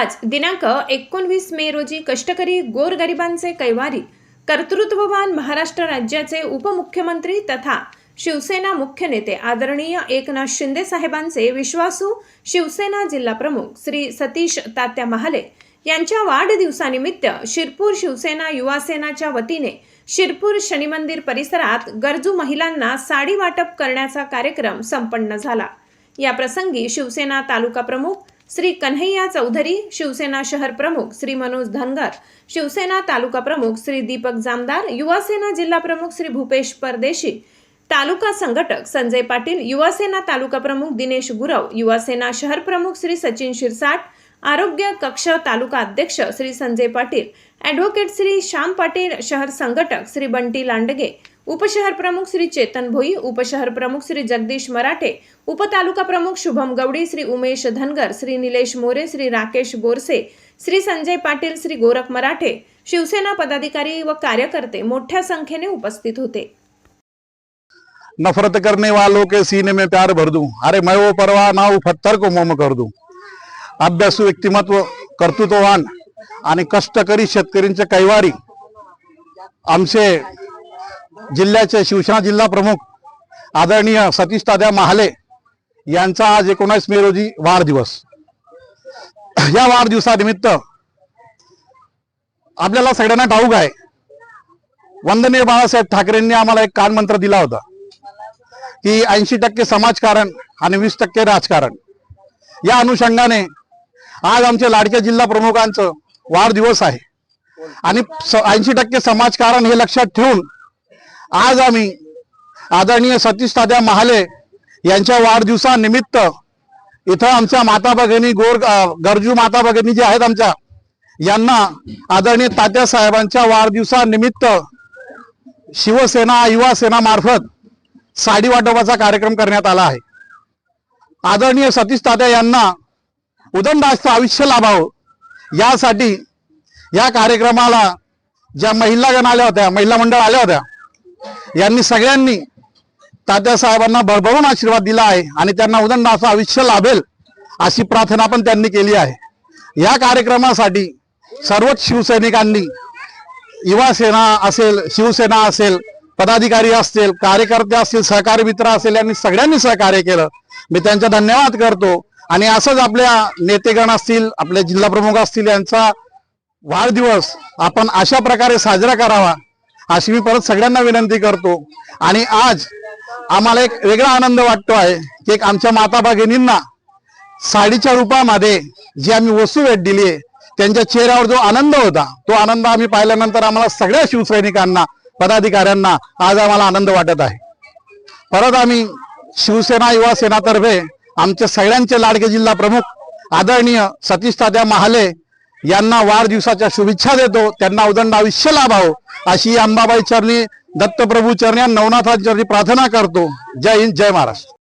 आज दिनांक एकोणवीस मे रोजी कष्टकरी गोरगरिबांचे कैवारी कर्तृत्ववान महाराष्ट्र राज्याचे उपमुख्यमंत्री तथा शिवसेना मुख्य नेते आदरणीय एकनाथ शिंदे साहेबांचे विश्वासू शिवसेना जिल्हा प्रमुख श्री सतीश तात्या महाले यांच्या वाढदिवसानिमित्त शिरपूर शिवसेना युवा सेनाच्या वतीने शिरपूर शनिमंदिर परिसरात गरजू महिलांना साडी वाटप करण्याचा कार्यक्रम संपन्न झाला. या प्रसंगी शिवसेना तालुका प्रमुख श्री कन्हैया चौधरी शिवसेना शहर प्रमुख श्री मनोज धनगर शिवसेना तालुका प्रमुख श्री दीपक जामदार युवासेना जिल्हा प्रमुख श्री भूपेश परदेशी तालुका संघटक संजय पाटील युवासेना तालुका प्रमुख दिनेश गुरव युवासेना शहर प्रमुख श्री सचिन शिरसाट आरोग्य कक्ष तालुका अध्यक्ष श्री संजय पाटील ॲडव्होकेट श्री श्याम पाटील शहर संघटक श्री बंटी लांडगे उपशहर प्रमुख श्री चेतन भोई उपशहर प्रमुख श्री जगदीश मराठे उपतालुका प्रमुख शुभम गवडी श्री उमेश धनगर श्री निलेश मोरे श्री राकेश बोरसे श्री संजय पाटील श्री गोरख मराठे शिवसेना पदाधिकारी व कार्यकर्ते मोठ्या संख्येने उपस्थित होते. नफरत करने वालों के सीने में प्यार भर दूं। अरे मैं वो परवा ना पत्थर को मोम कर दूं। अभ्यासू व्यक्तिमत्व कर्तृत्ववान आणि कष्टकरी शेतकरींचे कैवारी आमचे जिल्ह्याचे शिवसेना जिल्हा प्रमुख आदरणीय सतीश ताद्या महाले यांचा आज एकोणीस मे रोजी वाढदिवस. या वाढदिवसानिमित्त आपल्याला सगळ्यांना ठाऊक आहे. वंदनीय बाळासाहेब ठाकरेंनी आम्हाला एक कानमंत्र दिला होता. की ऐंशी टक्के समाजकारण आणि वीस टक्के राजकारण. या अनुषंगाने आज आमच्या लाडक्या जिल्हा प्रमुखांचं वाढदिवस आहे. आणि ऐंशी टक्के समाजकारण हे लक्षात ठेवून आज आम्ही आदरणीय सतीश तात्या महाले यांच्या वाढदिवसानिमित्त इथं आमच्या माता भगिनी गोर गरजू माता भगिनी जे आहेत आमच्या यांना आदरणीय तात्या साहेबांच्या वाढदिवसानिमित्त शिवसेना युवा सेना मार्फत साडी वाटपाचा कार्यक्रम करण्यात आला आहे. आदरणीय सतीश तात्या यांना उदंडास्त आयुष्य लाभावं यासाठी या कार्यक्रमाला ज्या महिलागण आल्या होत्या महिला मंडळ आल्या होत्या यांनी सगळ्यांनी तात्या साहेबांना भरभरून आशीर्वाद दिला आहे आणि त्यांना उदंड असं आयुष्य लाभेल अशी प्रार्थना पण त्यांनी केली आहे. या कार्यक्रमासाठी सर्वच शिवसैनिकांनी युवा सेना असेल शिवसेना असेल पदाधिकारी असतील कार्यकर्ते असतील सहकारी मित्र असेल यांनी सगळ्यांनी सहकार्य केलं. मी त्यांचा धन्यवाद करतो. आणि असंच आपल्या नेतेगण असतील आपले जिल्हाप्रमुख असतील यांचा वाढदिवस आपण अशा प्रकारे साजरा करावा. अशी मी परत सगळ्यांना विनंती करतो. आणि आज आम्हाला एक वेगळा आनंद वाटतो आहे की एक आमच्या माता भगिनींना साडीच्या रूपामध्ये जी आम्ही वस्तू भेट दिली आहे त्यांच्या चेहऱ्यावर जो आनंद होता तो आनंद आम्ही पाहिल्यानंतर आम्हाला सगळ्या शिवसैनिकांना पदाधिकाऱ्यांना आज आम्हाला आनंद वाटत आहे. परत आम्ही शिवसेना युवा सेनातर्फे आमचे सगळ्यांचे लाडके जिल्हा प्रमुख आदरणीय सतीश तात्या महाले यांना वाढदिवसाच्या शुभेच्छा देतो. त्यांना उदंड आयुष्य लाभावं. अशी अंबाबाई चरणी दत्तप्रभू चरणी आणि नवनाथांच्या चरणी प्रार्थना करतो. जय हिंद जय महाराष्ट्र.